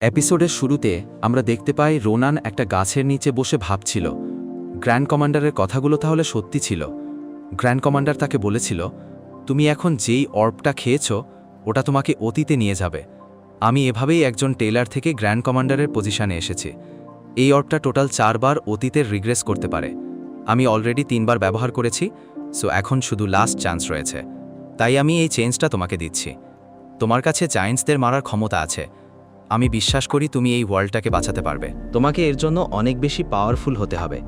এপিসোডের শুরুতে আমরা দেখতে পাই রোনান একটা গাছের নিচে বসে ভাবছিল, গ্র্যান্ড কমান্ডারের কথাগুলো তাহলে সত্যি ছিল? গ্র্যান্ড কমান্ডার তাকে বলেছিল, তুমি এখন যেই অর্বটা খেয়েছ, ওটা তোমাকে অতীতে নিয়ে যাবে। আমি এভাবেই একজন টেলার থেকে গ্র্যান্ড কমান্ডারের পজিশনে এসেছি। এই অর্বটা টোটাল চারবার অতীতের রিগ্রেস করতে পারে। আমি অলরেডি তিনবার ব্যবহার করেছি, সো এখন শুধু লাস্ট চান্স রয়েছে। তাই আমি এই চেঞ্জটা তোমাকে দিচ্ছি। তোমার কাছে জায়েন্টসদের মারার ক্ষমতা আছে। আমি বিশ্বাস করি তুমি এই ওয়ার্ল্ডটাকে বাঁচাতে পারবে। তোমাকে এর জন্য অনেক বেশি পাওয়ারফুল হতে হবে।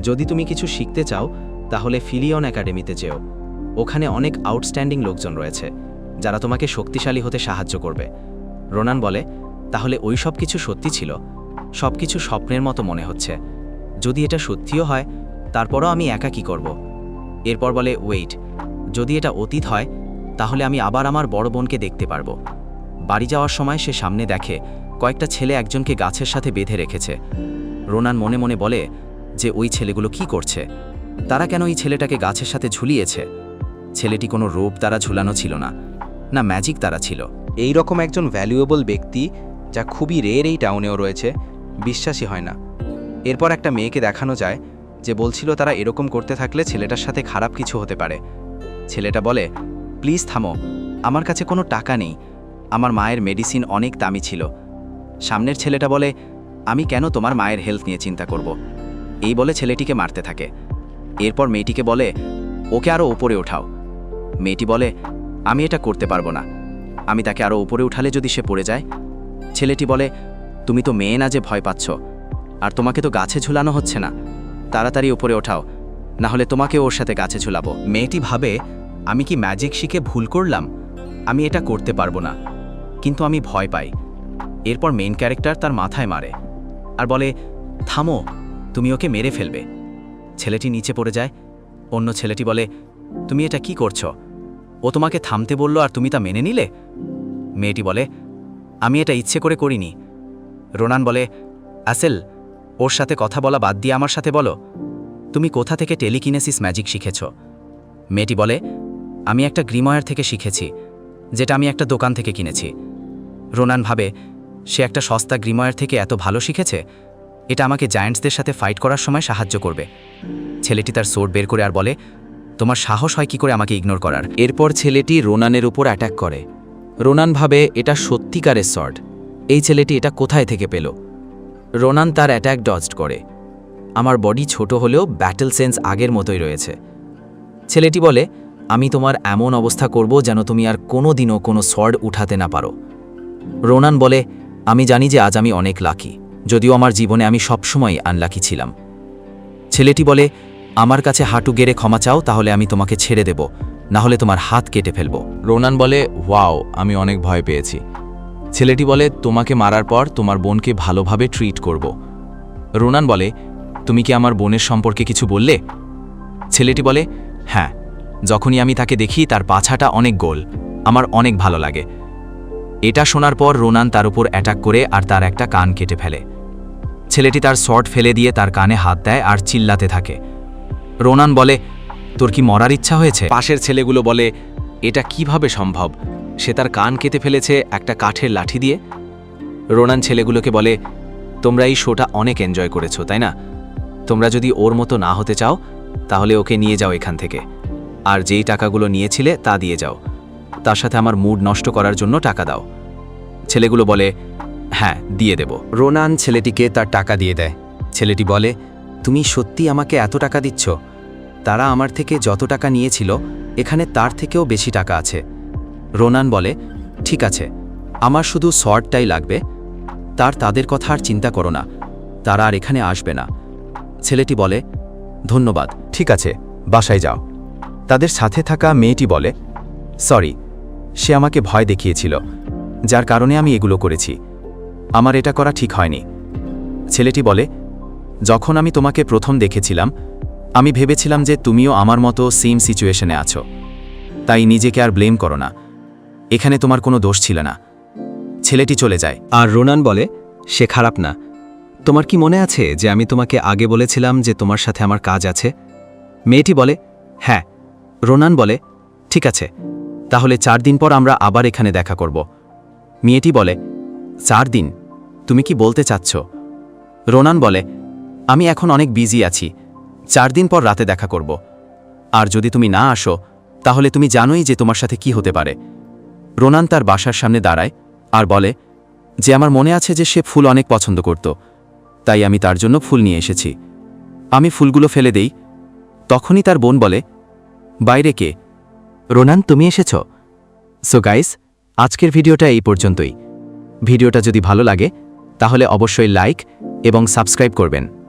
যদি তুমি কিছু শিখতে চাও, তাহলে ফিলিয়ন একাডেমিতে যেও। ওখানে অনেক আউটস্ট্যান্ডিং লোকজন রয়েছে, যারা তোমাকে শক্তিশালী হতে সাহায্য করবে। রোনান বলে, তাহলে ওই সব কিছু সত্যি ছিল? সব কিছু স্বপ্নের মতো মনে হচ্ছে। যদি এটা সত্যিও হয়, তারপরও আমি একা কি করব? এরপর বলে ওয়েট যদি এটা অতীত হয়, তাহলে আমি আবার আমার বড় বোনকে দেখতে পারব। বাড়ি যাওয়ার সময় সে সামনে দেখে, কয়েকটা ছেলে একজনকে গাছের সাথে বেঁধে রেখেছে। রোনান মনে মনে বলে, যে ওই ছেলেগুলো কি করছে? তারা কেন এই ছেলেটাকে গাছের সাথে ঝুলিয়েছে? ছেলেটি কোনো রোপ দ্বারা ঝুলানো ছিল না না ম্যাজিক দ্বারা ছিল। এই রকম একজন ভ্যালুয়েবল ব্যক্তি, যা খুবই রের এই টাউনেও রয়েছে বিশ্বাসই হয় না। এরপর একটা মেয়েকে দেখানো যায়, যে বলছিল তারা এরকম করতে থাকলে ছেলেটার সাথে খারাপ কিছু হতে পারে। ছেলেটা বলে, প্লিজ থামো, আমার কাছে কোনো টাকা নেই আমার মায়ের মেডিসিন অনেক দামি ছিল। সামনের ছেলেটা বলে, আমি কেন তোমার মায়ের হেলথ নিয়ে চিন্তা করব? এই বলে ছেলেটিকে মারতে থাকে। এরপর মেয়েটিকে বলে, ওকে আরও ওপরে ওঠাও মেয়েটি বলে, আমি এটা করতে পারব না। আমি তাকে আরও উপরে উঠালে যদি সে পড়ে যায়? ছেলেটি বলে, তুমি তো মেয়ে না যে ভয় পাচ্ছ। আর তোমাকে তো গাছে ঝুলানো হচ্ছে না। তাড়াতাড়ি উপরে ওঠাও। না হলে তোমাকে ওর সাথে গাছে ঝুলাবো। মেয়েটি ভাবে, আমি কি ম্যাজিক শিখে ভুল করলাম? আমি এটা করতে পারব না। কিন্তু আমি ভয় পাই। এরপর মেন ক্যারেক্টার তার মাথায় মারে আর বলে, থামো, তুমি ওকে মেরে ফেলবে। ছেলেটি নিচে পড়ে যায়। অন্য ছেলেটি বলে, তুমি এটা কি করছ? ও তোমাকে থামতে বলল আর তুমি তা মেনে নিলে? মেয়েটি বলে, আমি এটা ইচ্ছে করে করিনি। রোনান বলে, আসেল, ওর সাথে কথা বলা বাদ দিয়ে আমার সাথে বলো। তুমি কোথা থেকে টেলিকিনেসিস ম্যাজিক শিখেছ? মেয়েটি বলে, আমি একটা গ্রিময়ার থেকে শিখেছি। যেটা আমি একটা দোকান থেকে কিনেছি। রোনান ভাবে, সে একটা সস্তা গ্রিময়ার থেকে এত ভালো শিখেছে? এটা আমাকে জায়ান্টসদের সাথে ফাইট করার সময় সাহায্য করবে। ছেলেটি তার সোর্ড বের করে আর বলে, তোমার সাহস হয় কি করে আমাকে ইগনোর করার? এরপর ছেলেটি রোনানের উপর অ্যাটাক করে। রোনান ভাবে, এটা সত্যিকারের শর্ট এই ছেলেটি এটা কোথায় থেকে পেল? রোনান তার অ্যাটাক ডজড করে। আমার বডি ছোট হলেও ব্যাটেল সেন্স আগের মতোই রয়েছে। ছেলেটি বলে আমি তোমার এমন অবস্থা করব যেন তুমি আর কোনো দিনও কোনো শর্ট উঠাতে না পারো। রোনান বলে, আমি জানি যে আজ আমি অনেক লাকি, যদিও আমার জীবনে আমি সবসময় আনলাকি ছিলাম। ছেলেটি বলে, আমার কাছে হাঁটু গেড়ে ক্ষমা চাও, তাহলে আমি তোমাকে ছেড়ে দেব না হলে তোমার হাত কেটে ফেলব। রোনান বলে, ওয়াও, আমি অনেক ভয় পেয়েছি। ছেলেটি বলে, তোমাকে মারার পর তোমার বোনকে ভালোভাবে ট্রিট করব। রোনান বলে, তুমি কি আমার বোনের সম্পর্কে কিছু বললে? ছেলেটি বলে হ্যাঁ। যখনই আমি তাকে দেখি, তার পাছাটা অনেক গোল। আমার অনেক ভালো লাগে। এটা শোনার পর রোনান তার উপর অ্যাটাক করে আর তার একটা কান কেটে ফেলে। ছেলেটি তার শর্ট ফেলে দিয়ে তার কানে হাত দেয় আর চিল্লাতে থাকে। রোনান বলে, তোর কি মরার ইচ্ছা হয়েছে? পাশের ছেলেগুলো বলে, এটা কীভাবে সম্ভব? সে তার কান কেটে ফেলেছে একটা কাঠের লাঠি দিয়ে? রোনান ছেলেগুলোকে বলে, তোমরা এই শোটা অনেক এনজয় করেছ, তাই না? তোমরা যদি ওর মতো না হতে চাও, তাহলে ওকে নিয়ে যাও এখান থেকে। আর যেই টাকাগুলো নিয়েছিলে তা দিয়ে যাও। তার সাথে আমার মুড নষ্ট করার জন্য টাকা দাও। ছেলেগুলো বলে হ্যাঁ দিয়ে দেব। রোনান ছেলেটিকে তার টাকা দিয়ে দেয়। ছেলেটি বলে, তুমি সত্যি আমাকে এত টাকা দিচ্ছ? তারা আমার থেকে যত টাকা নিয়েছিল, এখানে তার থেকেও বেশি টাকা আছে। রোনান বলে, ঠিক আছে, আমার শুধু শর্টটাই লাগবে। তার তাদের কথা আর চিন্তা করো না। তারা আর এখানে আসবে না। ছেলেটি বলে, ধন্যবাদ, ঠিক আছে, বাসায় যাও। তাদের সাথে থাকা মেয়েটি বলে, সরি, সে আমাকে ভয় দেখিয়েছিল, যার কারণে আমি এগুলো করেছি। আমার এটা করা ঠিক হয়নি। ছেলেটি বলে, যখন আমি তোমাকে প্রথম দেখেছিলাম, আমি ভেবেছিলাম যে তুমিও আমার মতো সেম সিচুয়েশনে আছো। তাই নিজেকে আর ব্লেম করো না। এখানে তোমার কোনো দোষ ছিল না। ছেলেটি চলে যায়। আর রোনান বলে, সে খারাপ না। তোমার কি মনে আছে যে আমি তোমাকে আগে বলেছিলাম যে তোমার সাথে আমার কাজ আছে? মেয়েটি বলে হ্যাঁ রোনান বলে, ঠিক আছে, তাহলে চার দিন পর আমরা আবার এখানে দেখা করব। মেয়েটি বলে, চার দিন? তুমি কি বলতে চাচ্ছ? রোনান বলে, আমি এখন অনেক বিজি আছি, চার দিন পর রাতে দেখা করব। আর যদি তুমি না আসো, তাহলে তুমি জানোই যে তোমার সাথে কি হতে পারে। রোনান তার বাসার সামনে দাঁড়ায় আর বলে, যে আমার মনে আছে যে সে ফুল অনেক পছন্দ করত, তাই আমি তার জন্য ফুল নিয়ে এসেছি। আমি ফুলগুলো ফেলে দেই। তখনই তার বোন বলে বাইরে কে? রোনান, তুমি এসেছ? সো গাইস আজকের ভিডিওটা এই পর্যন্তই। ভিডিওটা যদি ভালো লাগে, তাহলে অবশ্যই লাইক এবং সাবস্ক্রাইব করবেন।